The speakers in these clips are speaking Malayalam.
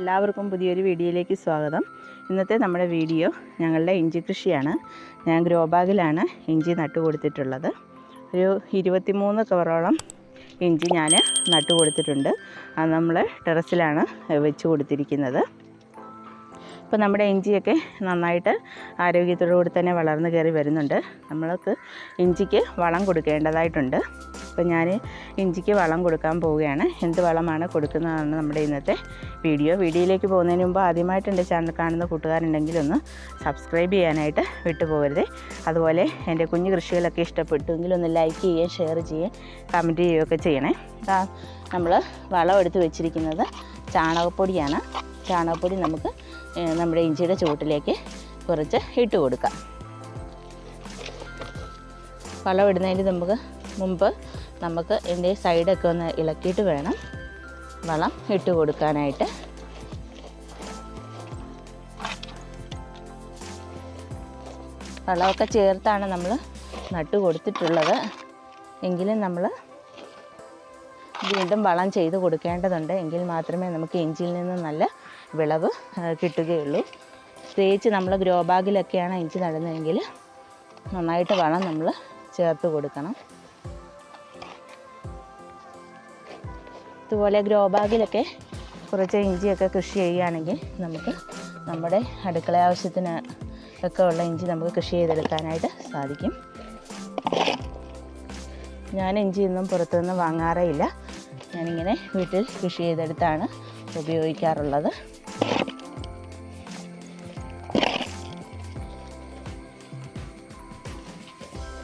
എല്ലാവർക്കും പുതിയൊരു വീഡിയോയിലേക്ക് സ്വാഗതം. ഇന്നത്തെ നമ്മുടെ വീഡിയോ ഞങ്ങളുടെ ഇഞ്ചി കൃഷിയാണ്. ഞാൻ ഗ്രോ ബാഗിലാണ് ഇഞ്ചി നട്ടു കൊടുത്തിട്ടുള്ളത് ഒരു ഇരുപത്തിമൂന്ന് കവറോളം ഇഞ്ചി ഞാൻ നട്ടു കൊടുത്തിട്ടുണ്ട് അത് നമ്മൾ ടെറസിലാണ് വെച്ച് കൊടുത്തിരിക്കുന്നത്. ഇപ്പോൾ നമ്മുടെ ഇഞ്ചിയൊക്കെ നന്നായിട്ട് ആരോഗ്യത്തോടു കൂടി തന്നെ വളർന്നു കയറി വരുന്നുണ്ട്. നമ്മൾക്ക് ഇഞ്ചിക്ക് വളം കൊടുക്കേണ്ടതായിട്ടുണ്ട്. അപ്പോൾ ഞാൻ ഇഞ്ചിക്ക് വളം കൊടുക്കാൻ പോവുകയാണ്. എന്ത് വളമാണ് കൊടുക്കുന്നതാണ് നമ്മുടെ ഇന്നത്തെ വീഡിയോ വീഡിയോയിലേക്ക് പോകുന്നതിന് മുമ്പ് ആദ്യമായിട്ട് എന്റെ ചാനൽ കാണുന്ന കൂട്ടുകാരുണ്ടെങ്കിൽ ഒന്ന് സബ്സ്ക്രൈബ് ചെയ്യാനായിട്ട് വിട്ടുപോകരുത്. അതുപോലെ എന്റെ കുഞ്ഞു കൃഷികളൊക്കെ ഇഷ്ടപ്പെട്ടുവെങ്കിൽ ഒന്ന് ലൈക്ക് ചെയ്യുകയും ഷെയർ ചെയ്യുകയും കമന്റ് ചെയ്യുകയൊക്കെ ചെയ്യണേ. നമ്മൾ വളം എടുത്ത് വെച്ചിരിക്കുന്നത് ചാണകപ്പൊടിയാണ്. ചാണകപ്പൊടി നമുക്ക് നമ്മുടെ ഇഞ്ചിയുടെ ചുവട്ടിലേക്ക് കുറച്ച് ഇട്ട് കൊടുക്കാം. വളം ഇടുന്നതിന് നമുക്ക് മുമ്പ് നമുക്ക് ഇതിന്റെ സൈഡൊക്കെ ഒന്ന് ഇളക്കിയിട്ട് വേണം. വളം ഇട്ട് കൊടുക്കാനായിട്ട്. വളമൊക്കെ ചേർത്താണ് നമ്മൾ നട്ട് കൊടുത്തിട്ടുള്ളത്. എങ്കിലും നമ്മൾ വീണ്ടും വളം ചെയ്ത് കൊടുക്കേണ്ടതുണ്ട്. എങ്കിൽ മാത്രമേ നമുക്ക് ഇഞ്ചിയിൽ നിന്ന് നല്ല വിളവ് കിട്ടുകയുള്ളൂ. പ്രത്യേകിച്ച് നമ്മൾ ഗ്രോ ബാഗിലൊക്കെയാണ് ഇഞ്ചി നടുന്നതെങ്കിൽ നന്നായിട്ട് വളം നമ്മൾ ചേർത്ത് കൊടുക്കണം. ഇതുപോലെ ഗ്രോ ബാഗിലൊക്കെ കുറച്ച് ഇഞ്ചിയൊക്കെ കൃഷി ചെയ്യുകയാണെങ്കിൽ നമുക്ക് നമ്മുടെ അടുക്കള ആവശ്യത്തിന് ഒക്കെ ഉള്ള ഇഞ്ചി നമുക്ക് കൃഷി ചെയ്തെടുക്കാനായിട്ട് സാധിക്കും. ഞാൻ ഇഞ്ചി ഒന്നും പുറത്തുനിന്ന് വാങ്ങാറേ ഇല്ല ഞാനിങ്ങനെ വീട്ടിൽ കൃഷി ചെയ്തെടുത്താണ് ഉപയോഗിക്കാറുള്ളത്.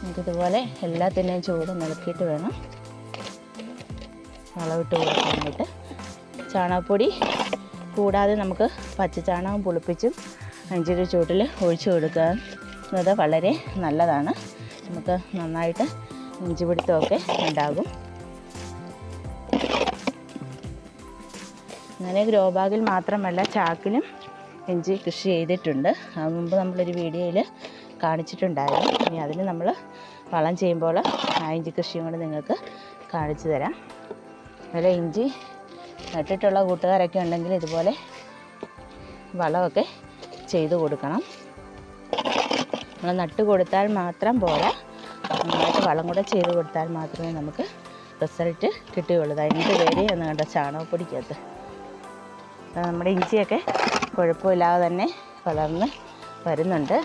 നമുക്കിതുപോലെ എല്ലാത്തിന്റെയും ചൂട് നിലക്കിയിട്ട് വേണം. വളമിട്ട് കൊടുക്കാനായിട്ട് ചാണകപ്പൊടി കൂടാതെ നമുക്ക് പച്ചച്ചാണകം പുളിപ്പിച്ചും അഞ്ചിന്റെ ചൂട്ടിൽ ഒഴിച്ചു കൊടുക്കുന്നത് വളരെ നല്ലതാണ്. നമുക്ക് നന്നായിട്ട് ഇഞ്ചി പിടുത്തമൊക്കെ ഉണ്ടാകും. അങ്ങനെ ഗ്രോ ബാഗിൽ മാത്രമല്ല ചാക്കിലും ഇഞ്ചി കൃഷി ചെയ്തിട്ടുണ്ട്. അത് മുമ്പ് നമ്മളൊരു വീഡിയോയിൽ കാണിച്ചിട്ടുണ്ടായിരുന്നു. ഇനി അതിന് നമ്മൾ വളം ചെയ്യുമ്പോൾ ആ ഇഞ്ചി കൃഷിയും കൂടെ നിങ്ങൾക്ക് കാണിച്ചു തരാം. അതുപോലെ ഇഞ്ചി നട്ടിട്ടുള്ള കൂട്ടുകാരൊക്കെ ഉണ്ടെങ്കിൽ ഇതുപോലെ വളമൊക്കെ ചെയ്ത് കൊടുക്കണം. നമ്മൾ നട്ട് കൊടുത്താൽ മാത്രം പോരാ. നന്നായിട്ട് വളം കൂടെ ചെയ്ത് കൊടുത്താൽ മാത്രമേ നമുക്ക് റിസൾട്ട് കിട്ടുകയുള്ളൂ. അതിന്റെ പേര് എന്ന് കണ്ട ചാണകപ്പൊടിക്കകത്ത്. നമ്മുടെ ഇഞ്ചിയൊക്കെ കുഴപ്പമില്ലാതെ തന്നെ വളർന്ന് വരുന്നുണ്ട്.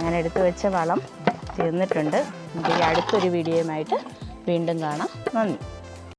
അങ്ങനെ എടുത്തു വെച്ച വളം തീർന്നിട്ടുണ്ട് നമുക്ക് അടുത്തൊരു വീഡിയോയുമായിട്ട് വീണ്ടും കാണാം. നന്ദി.